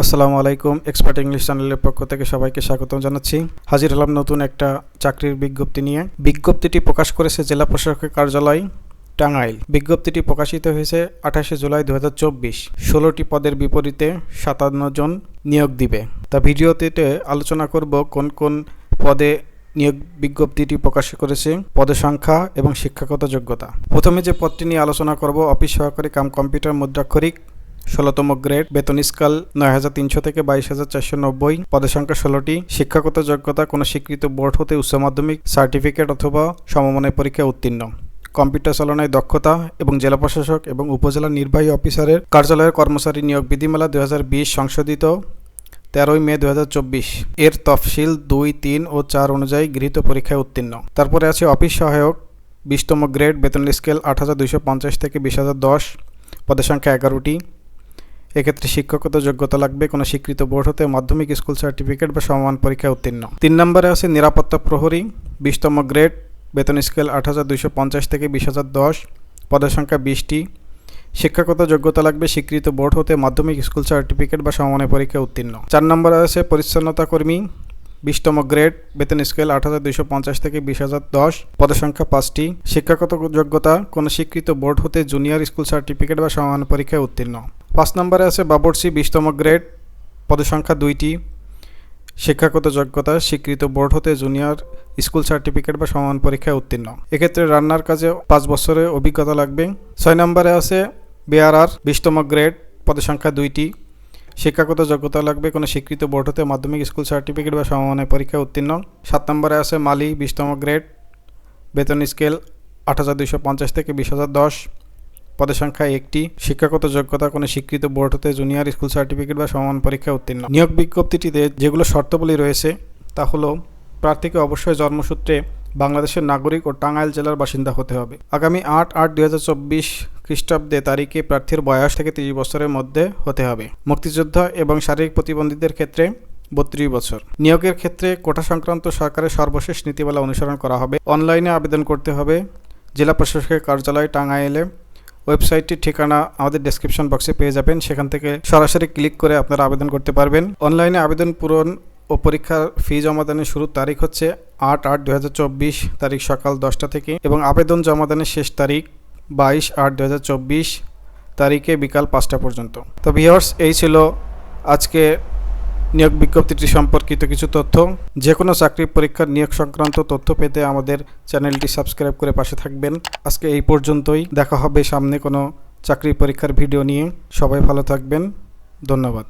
আসসালামু আলাইকুম expert English চ্যানেলের পক্ষ থেকে সবাইকে স্বাগতম জানাচ্ছি। হাজির হলাম নতুন একটা চাকরির বিজ্ঞপ্তি নিয়ে। বিজ্ঞপ্তিটি প্রকাশ করেছে জেলা প্রশাসকের কার্যালয় টাঙ্গাইল। বিজ্ঞপ্তিটি প্রকাশিত হয়েছে আঠাশে জুলাই দু হাজার চব্বিশ। ষোলোটি পদের বিপরীতে সাতান্ন জন নিয়োগ দিবে। তা ভিডিওতে আলোচনা করব কোন কোন পদে নিয়োগ বিজ্ঞপ্তিটি প্রকাশ করেছে, পদের সংখ্যা এবং শিক্ষাগত যোগ্যতা। প্রথমে যে পদটি নিয়ে আলোচনা করব, অফিস সহকারী কাম কম্পিউটার মুদ্রাক্ষরিক ষোলোতম গ্রেড, বেতন স্কাল নয় হাজার তিনশো থেকে বাইশ হাজার চারশো নব্বই। পদের সংখ্যা ষোলোটি। শিক্ষাগত যোগ্যতা কোনো স্বীকৃত বোর্ড হতে উচ্চ মাধ্যমিক, সার্টিফিকেট অথবা সমমানের পরীক্ষায় উত্তীর্ণ। কম্পিউটার চালনায় দক্ষতা এবং জেলা প্রশাসক এবং উপজেলা নির্বাহী অফিসারের কার্যালয়ের কর্মচারী নিয়োগ বিধিমালা দু হাজার বিশ সংশোধিত তেরোই মে দু হাজার চব্বিশ। এর তফসিল দুই, তিন ও চার অনুযায়ী গৃহীত পরীক্ষায় উত্তীর্ণ। তারপরে আছে অফিস সহায়ক, বিশতম গ্রেড, বেতন স্কেল আট হাজার দুইশো পঞ্চাশ থেকে বিশ হাজার দশ। পদের সংখ্যা এগারোটি। এক্ষেত্রে শিক্ষকতা যোগ্যতা লাগবে, কোনো স্বীকৃত বোর্ড হতে মাধ্যমিক স্কুল সার্টিফিকেট বা সমমান পরীক্ষায় উত্তীর্ণ। তিন নম্বরে আছে নিরাপত্তা প্রহরী, বিশতম গ্রেড, বেতন স্কেল আট হাজার দুইশো পঞ্চাশ থেকে বিশ হাজার দশ, পদের সংখ্যা বিশটি। শিক্ষাগত যোগ্যতা লাগবে, স্বীকৃত বোর্ড হতে মাধ্যমিক স্কুল সার্টিফিকেট বা সমমানের পরীক্ষায় উত্তীর্ণ। চার নম্বরে আছে পরিচ্ছন্নতা কর্মী, বিশতম গ্রেড, বেতন স্কেল আট হাজার দুইশো পঞ্চাশ থেকে বিশ হাজার দশ, পদের সংখ্যা পাঁচটি। শিক্ষাগত যোগ্যতা, কোনো স্বীকৃত বোর্ড হতে জুনিয়র স্কুল সার্টিফিকেট বা সমান পরীক্ষায় উত্তীর্ণ। পাঁচ নম্বরে আছে বাবরসি বিশতম গ্রেড, পদসংখ্যা দুইটি, শিক্ষাগত যোগ্যতা, স্বীকৃত বোর্ড হতে জুনিয়র স্কুল সার্টিফিকেট বা সমান পরীক্ষায় উত্তীর্ণ। এক্ষেত্রে রান্নার কাজে পাঁচ বছরের অভিজ্ঞতা লাগবে। ছয় নম্বরে আছে বিআরআর, বিশতম গ্রেড, পদসংখ্যা দুইটি, শিক্ষাগত যোগ্যতা লাগবে কোনো স্বীকৃত বোর্ড হতে মাধ্যমিক স্কুল সার্টিফিকেট বা সমমানের পরীক্ষায় উত্তীর্ণ। সাত নম্বরে আছে মালি, বিশতম গ্রেড, বেতন স্কেল আট হাজার দুইশো পঞ্চাশ থেকে বিশ হাজার দশ। পদের সংখ্যা একটি। শিক্ষাগত যোগ্যতা কোনো স্বীকৃত বোর্ড হতে জুনিয়র স্কুল সার্টিফিকেট বা সমান পরীক্ষা উত্তীর্ণ। নিয়োগ বিজ্ঞপ্তিটিতে যেগুলো শর্তাবলী রয়েছে, তা হলো, প্রার্থীকে অবশ্যই জন্মসূত্রে বাংলাদেশের নাগরিক ও টাঙ্গাইল জেলার বাসিন্দা হতে হবে। আগামী আট আট দুই হাজার চব্বিশ খ্রিস্টাব্দে তারিখে প্রার্থীর বয়স থেকে তিরিশ বছরের মধ্যে হতে হবে। মুক্তিযোদ্ধা এবং শারীরিক প্রতিবন্ধীদের ক্ষেত্রে বত্রিশ বছর। নিয়োগের ক্ষেত্রে কোটা সংক্রান্ত সরকারের সর্বশেষ নীতিমালা অনুসরণ করা হবে। অনলাইনে আবেদন করতে হবে। জেলা প্রশাসকের কার্যালয় টাঙ্গাইলে ওয়েবসাইটটির ঠিকানা আমাদের ডেসক্রিপশন বক্সে পেয়ে যাবেন। সেখান থেকে সরাসরি ক্লিক করে আপনারা আবেদন করতে পারবেন। অনলাইনে আবেদন পূরণ ও পরীক্ষার ফি জমাদানের শুরুর তারিখ হচ্ছে আট আট দু তারিখ সকাল দশটা থেকে এবং আবেদন জমাদানের শেষ তারিখ বাইশ আট দু তারিখে বিকাল পাঁচটা পর্যন্ত। তো ভিওর্স এই ছিল আজকে নিয়োগ বিজ্ঞপ্তিটি সম্পর্কিত কিছু তথ্য। যে কোনো চাকরি পরীক্ষার নিয়োগ সংক্রান্ত তথ্য পেতে আমাদের চ্যানেলটি সাবস্ক্রাইব করে পাশে থাকবেন। আজকে এই পর্যন্তই। দেখা হবে সামনে কোনো চাকরি পরীক্ষার ভিডিও নিয়ে। সবাই ভালো থাকবেন। ধন্যবাদ।